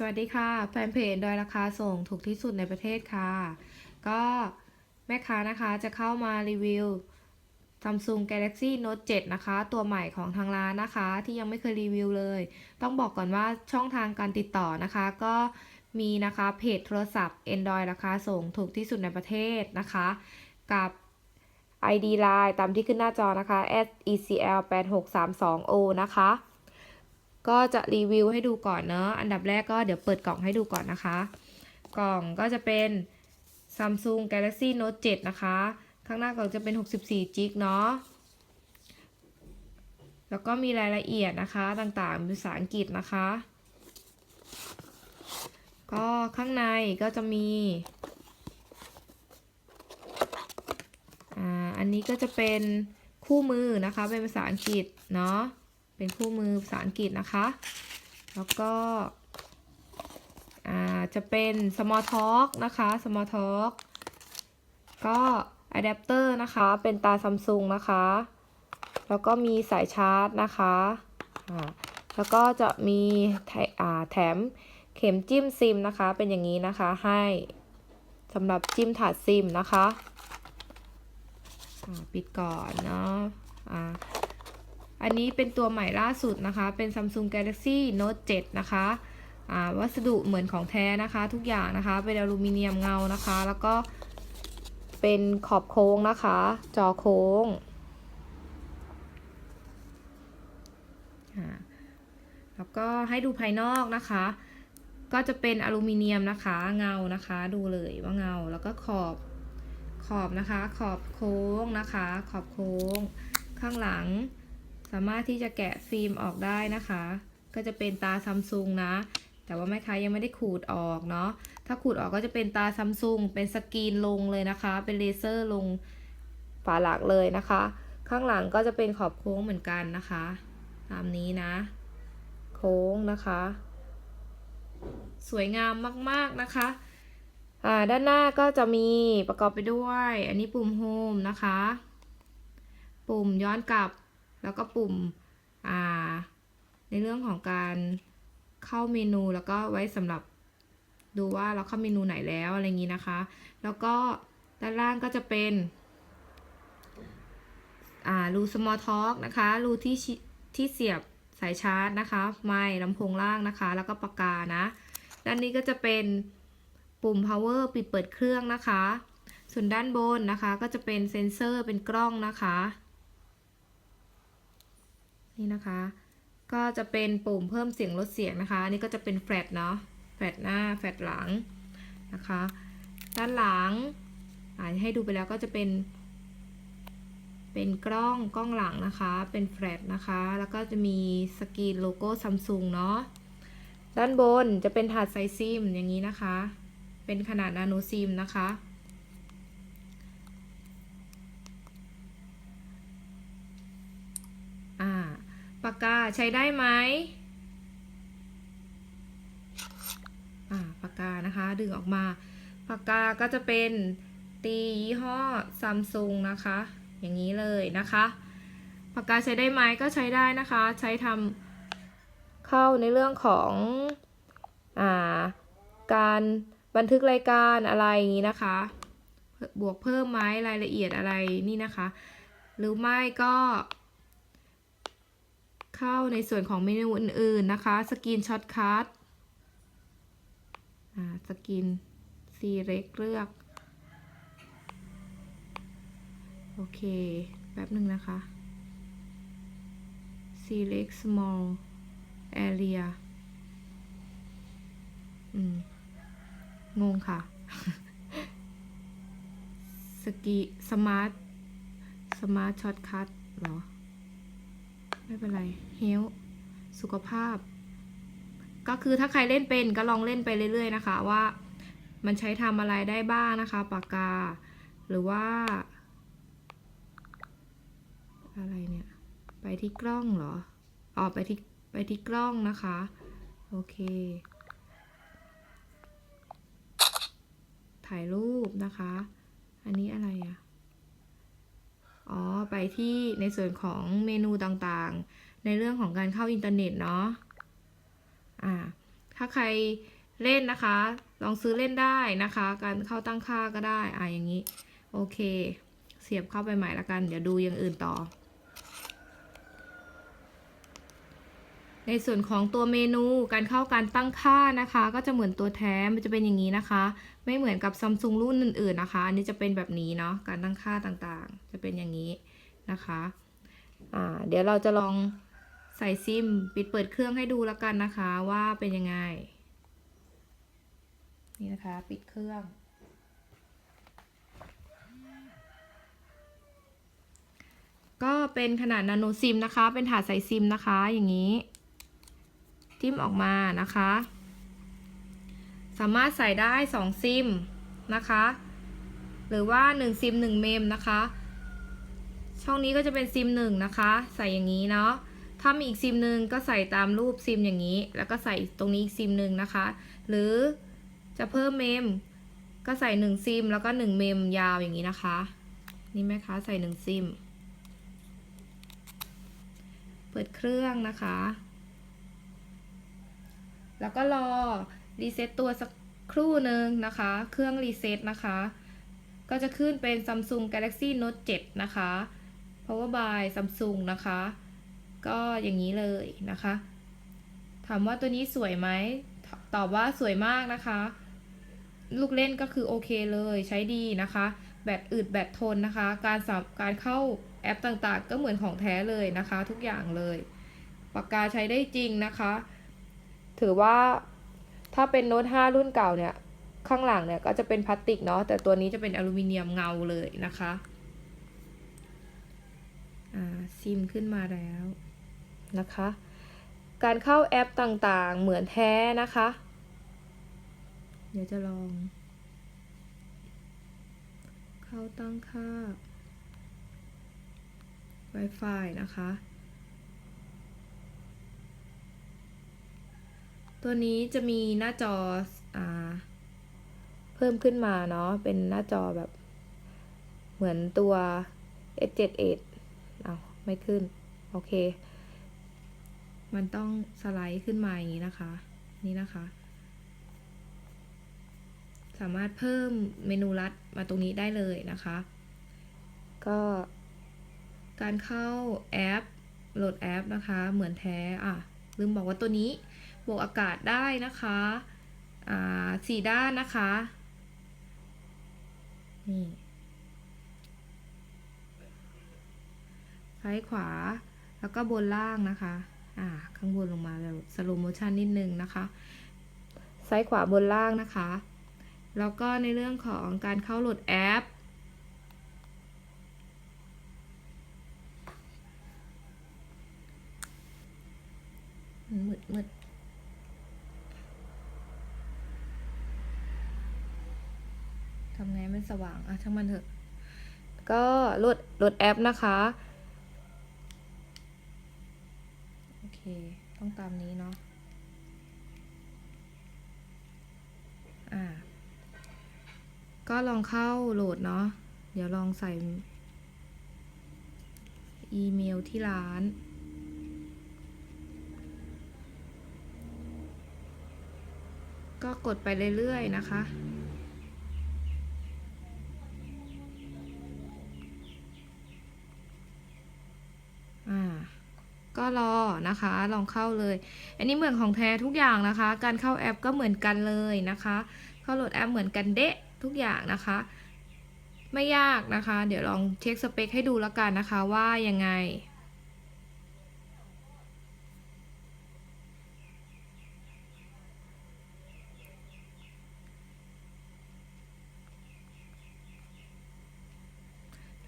สวัสดีค่ะแฟนเพจโดยราคาส่งถูกที่สุดในประเทศค่ะ ก็แม่ค้านะคะจะเข้ามารีวิว Samsung Galaxy Note 7 นะคะ ตัวใหม่ของทางร้านนะคะ ที่ยังไม่เคยรีวิวเลย ต้องบอกก่อนว่าช่องทางการติดต่อนะคะ ก็มีนะคะเพจโทรศัพท์ Android ราคาส่งถูกที่สุดในประเทศนะคะ กับ ID Line ตามที่ขึ้นหน้าจอนะคะ @ecl 8 6 3 2 o นะคะ ก็จะรีวิวให้ดูก่อนเนอะอันดับแรกก็เดี๋ยวเปิดกล่องให้ดูก่อนนะคะ กล่องก็จะเป็น Samsung Galaxy Note 7 นะคะ ข้างหน้ากล่องจะเป็น 64จิกเนาะแล้วก็มีรายละเอียดนะคะต่างๆเป็นภาษาอังกฤษนะคะ ก็ข้างในก็จะมีอ่าอันนี้ก็จะเป็นคู่มือนะคะเป็นภาษาอังกฤษเนาะ เป็นคู่มือภาษาอังกฤษนะคะ แล้วก็จะเป็น small talk นะคะ small talk ก็อะแดปเตอร์นะคะ เป็นตาซัมซุงนะคะ แล้วก็มีสายชาร์จนะคะ แล้วก็จะมีแถมเข็มจิ้มซิมนะคะ เป็นอย่างนี้นะคะ ให้สำหรับจิ้มถาดซิมนะคะ ปิดก่อนเนาะ อันนี้เป็นตัวใหม่ล่าสุดนะคะ เป็น Samsung Galaxy Note 7 นะคะอ่าวัสดุเหมือนของแท้นะคะ ทุกอย่างนะคะ เป็นอลูมิเนียมเงานะคะ แล้วก็เป็นขอบโค้งนะคะ จอโค้ง แล้วก็ให้ดูภายนอกนะคะ ก็จะเป็นอลูมิเนียมนะคะ เงานะคะ ดูเลยว่าเงา แล้วก็ขอบขอบนะคะ ขอบโค้งนะคะ ขอบโค้ง ข้างหลัง สามารถที่จะแกะฟิล์มออกได้นะคะ ก็จะเป็นตาซัมซุงนะ แต่ว่าแม่ค้ายังไม่ได้ขูดออกเนาะ ถ้าขูดออกก็จะเป็นตาซัมซุงเป็นสกรีนลงเลยนะคะ เป็นเลเซอร์ลงฝาหลักเลยนะคะ ข้างหลังก็จะเป็นขอบโค้งเหมือนกันนะคะ ตามนี้นะ โค้งนะคะ สวยงามมากๆนะคะอ่าด้านหน้าก็จะมีประกอบไปด้วย อันนี้ปุ่มโฮมนะคะ ปุ่มย้อนกลับ แล้วก็ปุ่มในเรื่องของการเข้าเมนูแล้วก็ไว้สำหรับดูว่าเราเข้าเมนูไหนแล้วอะไรอย่างนี้นะคะ แล้วก็ด้านล่างก็จะเป็นรู small talk นะคะรูที่ที่เสียบสายชาร์จนะคะ ไมค์ลำโพงล่างนะคะ แล้วก็ปากกานะ ด้านนี้ก็จะเป็นปุ่ม power ปิดเปิดเครื่องนะคะ ส่วนด้านบนนะคะ ก็จะเป็นเซ็นเซอร์เป็นกล้องนะคะ นี่นะคะ ก็จะเป็นปุ่มเพิ่มเสียงลดเสียงนะคะอันนี้ก็จะเป็นแฟลชเนาะแฟลชหน้าแฟลชหลังนะคะ ด้านหลังอ่าให้ดูไปแล้วก็จะเป็น เป็นกล้องกล้องหลังนะคะ เป็นแฟลชนะคะ แล้วก็จะมีสกรีนโลโก้ซัมซุงเนาะด้านบนจะเป็นถาดไซซิมอย่างนี้นะคะ เป็นขนาดนาโนซิมนะคะ อ่า ปากกา ใช้ได้ไหมปากกานะคะ ดึงออกมา ปากกาก็จะเป็นตียี่ห้อซัมซุงนะคะ อย่างนี้เลยนะคะ ปากกาใช้ได้ไหมก็ใช้ได้นะคะ ใช้ทำเข้าในเรื่องของอ่าการบันทึกรายการอะไรอย่างนี้นะคะ บวกเพิ่มไหมรายละเอียดอะไรนี่นะคะ หรือไม่ก็ เข้าในส่วนของเมนูอื่นๆนะคะสกินช็อตคัทสกินซีเล็กเลือก โอเค แป๊บหนึ่งนะคะ select small area อืม งงค่ะ สกีสมาร์ท สมาร์ทช็อตคัทเหรอ ไม่เป็นไรเฮลสุขภาพ ก็คือถ้าใครเล่นเป็นก็ลองเล่นไปเรื่อย ๆ นะคะ ว่ามันใช้ทำอะไรได้บ้างนะคะ ปากกา หรือว่า อะไรเนี่ย ไปที่กล้องเหรออ๋อไปที่ไปที่กล้องนะคะ โอเค ถ่ายรูปนะคะ อันนี้อะไรอะ อ๋อ ไปที่ในส่วนของเมนูต่างๆ ในเรื่องของการเข้าอินเทอร์เน็ตเนาะ อ่า ถ้าใครเล่นนะคะ ลองซื้อเล่นได้นะคะ การเข้าตั้งค่าก็ได้ อะอย่างนี้ โอเค เสียบเข้าไปใหม่ละกัน เดี๋ยวดูอย่างอื่นต่อ ในส่วนของตัวเมนู การเข้าการตั้งค่านะคะ ก็จะเหมือนตัวแท้ มันจะเป็นอย่างนี้นะคะ ไม่เหมือนกับซัมซุงรุ่นอื่นๆนะคะ อันนี้จะเป็นแบบนี้เนาะ การตั้งค่าต่างๆ จะเป็นอย่างนี้นะคะ อ่า เดี๋ยวเราจะลองใส่ซิม ปิดเปิดเครื่องให้ดูแล้วกันนะคะว่าเป็นยังไง นี่นะคะ ปิดเครื่อง ก็เป็นขนาดนาโนซิมนะคะ เป็นถาดใส่ซิมนะคะ อย่างนี้ จิ้มออกมานะคะ สามารถใส่ได้ 2 ซิมนะคะ หรือว่า 1 ซิม 1 เมมนะคะ ช่องนี้ก็จะเป็นซิม1นะคะ ใส่อย่างนี้เนาะ ถ้ามีอีกซิมหนึ่งก็ใส่ตามรูปซิมอย่างนี้ แล้วก็ใส่ตรงนี้อีกซิมหนึ่งนะคะ หรือจะเพิ่มเมม ก็ใส่ 1 ซิม แล้วก็ 1 เมมยาวอย่างนี้นะคะ นี่ไหมคะ ใส่ 1 ซิม เปิดเครื่องนะคะ แล้วก็รอ รีเซ็ตตัวสักครู่หนึ่งนะคะ เครื่องรีเซ็ตนะคะ ก็จะขึ้นเป็น Samsung Galaxy Note 7 นะคะ Power by Samsung นะคะ ก็อย่างนี้เลยนะคะ ถามว่าตัวนี้สวยไหม ตอบว่าสวยมากนะคะ ลูกเล่นก็คือโอเคเลยใช้ดีนะคะ แบตอึดแบตทนนะคะ การสับการเข้าแอปต่างๆ ก็เหมือนของแท้เลยนะคะ ทุกอย่างเลย ปากกาใช้ได้จริงนะคะ ถือว่า ถ้าเป็นโน้ต5รุ่นเก่าเนี่ย ข้างหลังเนี่ยก็จะเป็นพลาสติกเนาะ แต่ตัวนี้จะเป็นอลูมิเนียมเงาเลยนะคะ อ่า ซิมขึ้นมาแล้วนะคะ การเข้าแอปต่างๆเหมือนแท้นะคะ เดี๋ยวจะลอง เข้าตั้งค่า Wi-Fi นะคะ ตัวนี้จะมีหน้าจออาเพิ่มขึ้นมาเนาะ เป็นหน้าจอแบบ เหมือนตัว S78 เอาไม่ขึ้น โอเค มันต้องสไลด์ขึ้นมาอย่างนี้นะคะ นี่นะคะ สามารถเพิ่มเมนูลัดมาตรงนี้ได้เลยนะคะ ก็การเข้าแอปโหลดแอปนะคะ เหมือนแท้ อะ ลืมบอกว่าตัวนี้ บวกอากาศได้นะคะสี่ด้านนะคะนี่ซ้ายขวาแล้วก็บนล่างนะคะ อ่า ข้างบนลงมาแบบสโลโมชันนิดนึงนะคะ ซ้ายขวาบนล่างนะคะ แล้วก็ในเรื่องของการเข้าโหลดแอป มืดมืดทำ ไงมันสว่างอะช่างมันเถอะ ก็โหลดโหลดแอปนะคะ โอเค ต้องตามนี้เนาะอ่า ก็ลองเข้าโหลดเนาะเดี๋ยวลองใส่ อีเมลที่ร้านก็กดไปเรื่อยๆนะคะ อ่า ก็รอนะคะ ลองเข้าเลย อันนี้เหมือนของแท้ทุกอย่างนะคะ การเข้าแอปก็เหมือนกันเลยนะคะ เข้าโหลดแอปเหมือนกันเดะทุกอย่างนะคะ ไม่ยากนะคะ เดี๋ยวลองเช็คสเปคให้ดูแล้วกันนะคะว่ายังไง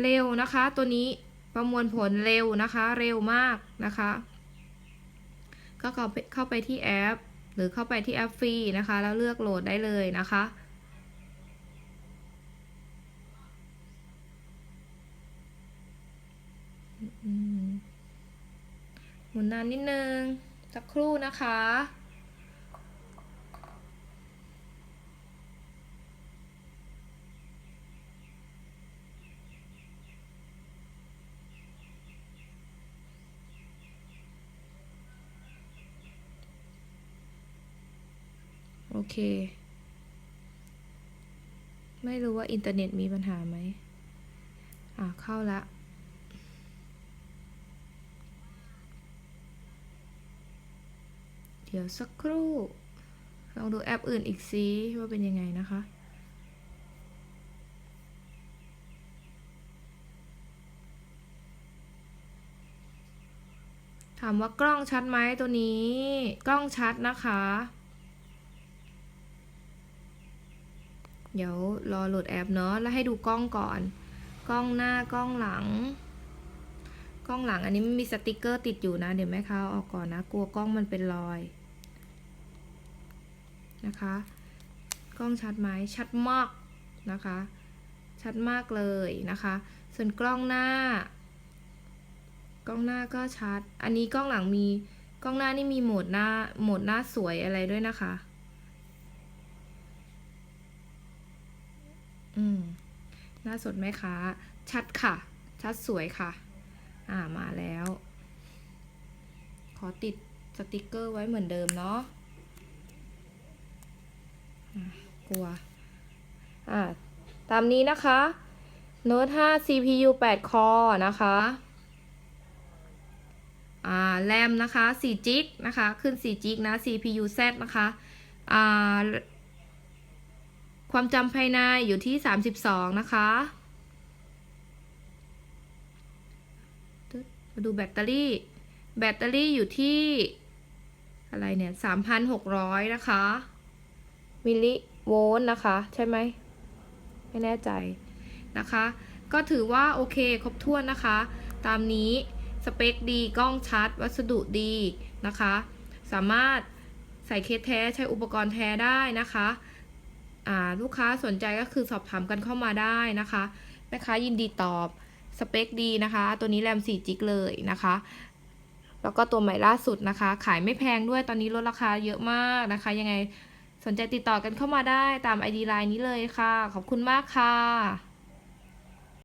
เร็วนะคะตัวนี้ ประมวลผลเร็วนะคะ เร็วมากนะคะ ก็เข้าไปเข้าไปที่แอป หรือเข้าไปที่แอปฟรีนะคะ แล้วเลือกโหลดได้เลยนะคะหมุนนานนิดนึง สักครู่นะคะ เค ไม่รู้ว่าอินเทอร์เน็ตมีปัญหาไหม อ่าเข้าละเดี๋ยวสักครู่ ลองดูแอปอื่นอีกซิว่าเป็นยังไงนะคะถามว่ากล้องชัดไหมตัวนี้ กล้องชัดนะคะ เดี๋ยวรอโหลดแอปเนาะแล้วให้ดูกล้องก่อน กล้องหน้ากล้องหลัง กล้องหลังอันนี้มันมีสติกเกอร์ติดอยู่นะ เดี๋ยวแม่ค้าเอาออกก่อนนะ กลัวกล้องมันเป็นรอยนะคะ กล้องชัดไหมชัดมากนะคะ ชัดมากเลยนะคะ ส่วนกล้องหน้า กล้องหน้าก็ชัด อันนี้กล้องหลังมีกล้องหน้านี่มีโหมดหน้าโหมดหน้าสวยอะไรด้วยนะคะ อืมหน้าสดไหมคะ ชัดค่ะ ชัดสวยค่ะ อ่ามาแล้ว ขอติดสติกเกอร์ไว้เหมือนเดิมเนาะะกลัว อ่า ตามนี้นะคะ Note 5 CPU 8 core นะคะ อ่า แรมนะคะ4จิกนะคะ ขึ้น4จิกนะ CPU Z นะคะ อ่า ความจำภายในอยู่ที่ 32 นะคะ มาดูแบตเตอรี่ แบตเตอรี่อยู่ที่ อะไรเนี่ย 3,600 นะคะ มิลลิโวลต์นะคะ ใช่ไหม ไม่แน่ใจนะคะ ก็ถือว่าโอเคครบถ้วนนะคะ ตามนี้สเปคดีกล้องชัด วัสดุดีนะคะ สามารถใส่เคสแท้ใช้อุปกรณ์แท้ได้นะคะ ลูกค้าสนใจก็คือสอบถามกันเข้ามาได้นะคะแม่ค้ายินดีตอบสเปคดีนะคะ ตัวนี้แรม4จิกเลยนะคะ แล้วก็ตัวใหม่ล่าสุดนะคะ ขายไม่แพงด้วยตอนนี้ลดราคาเยอะมากนะคะ ยังไงสนใจติดต่อกันเข้ามาได้ตาม ID ไลน์นี้เลยค่ะ ขอบคุณมากค่ะ